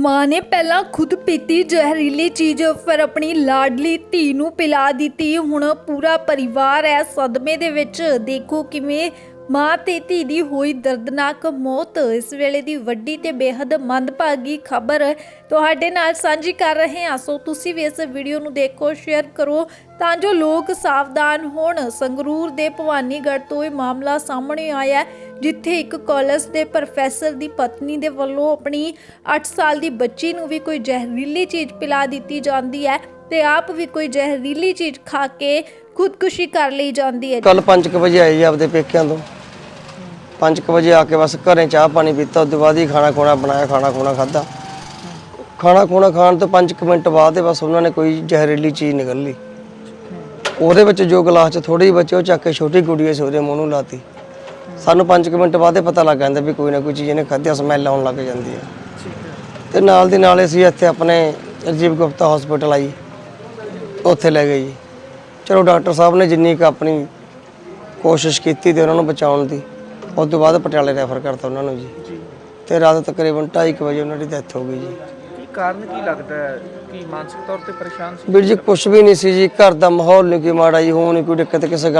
ਮਾਂ ਨੇ ਪਹਿਲਾਂ ਖੁਦ ਪੀਤੀ ਜ਼ਹਿਰੀਲੀ ਚੀਜ਼ ਫਿਰ ਆਪਣੀ ਲਾਡਲੀ ਧੀ ਨੂੰ ਪਿਲਾ ਦਿੱਤੀ। ਹੁਣ ਪੂਰਾ ਪਰਿਵਾਰ ਹੈ ਸਦਮੇ ਦੇ ਵਿੱਚ। ਦੇਖੋ ਕਿਵੇਂ ਮਾਂ ਤੇ ਧੀ ਦੀ ਹੋਈ ਦਰਦਨਾਕ ਮੌਤ। ਇਸ ਵੇਲੇ ਦੀ ਵੱਡੀ ਤੇ ਬੇहद ਮੰਦਭਾਗੀ ਖਬਰ ਤੁਹਾਡੇ ਨਾਲ ਸਾਂਝੀ ਕਰ ਰਹੇ ਹਾਂ। ਸੋ ਤੁਸੀਂ ਵੀ ਇਸ ਵੀਡੀਓ ਨੂੰ ਦੇਖੋ ਸ਼ੇਅਰ ਕਰੋ ਤਾਂ ਜੋ ਲੋਕ ਸਾਵਧਾਨ ਹੋਣ। ਸੰਗਰੂਰ ਦੇ ਭਵਾਨੀਗੜ੍ਹ ਤੋਂ ਇਹ ਮਾਮਲਾ ਸਾਹਮਣੇ ਆਇਆ ਹੈ, ਜਿੱਥੇ ਇੱਕ ਕਾਲਜ ਦੇ ਪ੍ਰੋਫੈਸਰ ਦੀ ਪਤਨੀ ਦੇ ਵੱਲੋਂ ਆਪਣੀ 8 ਸਾਲ ਦੀ ਬੱਚੀ ਨੂੰ ਵੀ ਕੋਈ ਜ਼ਹਿਰੀਲੀ ਚੀਜ਼ ਪਿਲਾ ਦਿੱਤੀ ਜਾਂਦੀ ਹੈ ਤੇ ਆਪ ਵੀ ਕੋਈ ਜ਼ਹਿਰੀਲੀ ਚੀਜ਼ ਖਾ ਕੇ ਖੁਦਕੁਸ਼ੀ ਕਰ ਲਈ ਜਾਂਦੀ ਹੈ। ਕੱਲ 5 ਵਜੇ ਆਏ ਜੀ ਆਪਦੇ ਪੇਕਿਆਂ ਤੋਂ। 5 ਵਜੇ ਆ ਕੇ ਬਸ ਘਰੇ ਚਾਹ ਪਾਣੀ ਪੀਤਾ ਉਸ ਬਾਅਦ ਹੀ ਖਾਣਾ ਖੋਣਾ ਬਣਾਇਆ, ਖਾਣਾ ਖੋਣਾ ਖਾਦਾ ਖਾਣਾ ਖੋਣਾ ਖਾਣ ਤੋਂ 5 ਮਿੰਟ ਬਾਅਦ ਹੀ ਬਸ ਉਹਨਾਂ ਨੇ ਕੋਈ ਜ਼ਹਿਰੀਲੀ ਚੀਜ਼ ਨਿਕਲ ਲਈ। ਉਹਦੇ ਵਿੱਚ ਜੋ ਗਲਾਸ 'ਚ ਥੋੜੀ ਜਿਹੀ ਬਚੀ, ਉਹ ਚੱਕ ਕੇ ਛੋਟੀ ਗੁੜੀਆ ਸੀ ਮੂੰਹ ਨੂੰ ਲਾਤੀ। ਸਾਨੂੰ 5 ਮਿੰਟ ਬਾਅਦ ਪਤਾ ਲੱਗ ਜਾਂਦਾ ਵੀ ਕੋਈ ਨਾ ਕੋਈ ਚੀਜ਼ ਇਹਨੇ ਖਾਧੀ ਸਮੈਲ ਆਉਣ ਲੱਗ ਜਾਂਦੀ ਹੈ। ਤੇ ਨਾਲ ਦੀ ਨਾਲ ਅਸੀਂ ਇੱਥੇ ਆਪਣੇ ਰਜੀਵ ਗੁਪਤਾ ਹਸਪੀਟਲ ਆਈ ਉੱਥੇ ਲੈ ਗਏ ਜੀ। ਚਲੋ ਡਾਕਟਰ ਸਾਹਿਬ ਨੇ ਜਿੰਨੀ ਕੁ ਆਪਣੀ ਕੋਸ਼ਿਸ਼ ਕੀਤੀ ਤੇ ਉਹਨਾਂ ਨੂੰ ਬਚਾਉਣ ਦੀ ਉਸ ਤੋਂ ਬਾਅਦ ਪਟਿਆਲੇ ਰੈਫਰ ਕਰਤਾ ਉਹਨਾਂ ਨੂੰ ਜੀ। ਤੇ ਰਾਤ ਤਕਰੀਬਨ 2:30 ਵਜੇ ਉਹਨਾਂ ਦੀ ਡੈਥ ਹੋ ਗਈ ਜੀ। ਕੀ ਕਾਰਨ ਕੀ ਲੱਗਦਾ ਹੈ? ਕਿ ਮਾਨਸਿਕ ਤੌਰ ਤੇ ਪਰੇਸ਼ਾਨ ਸੀ? ਵੀਰ ਜੀ ਕੁਝ ਵੀ ਨਹੀਂ ਸੀ ਜੀ ਘਰ ਦਾ ਮਾਹੌਲ ਨਹੀਂ ਕੋਈ ਮਾੜਾ ਜੀ ਹੋ ਨਹੀਂ ਕੋਈ ਦਿੱਕਤ ਕਿਸੇ ਗੱਲ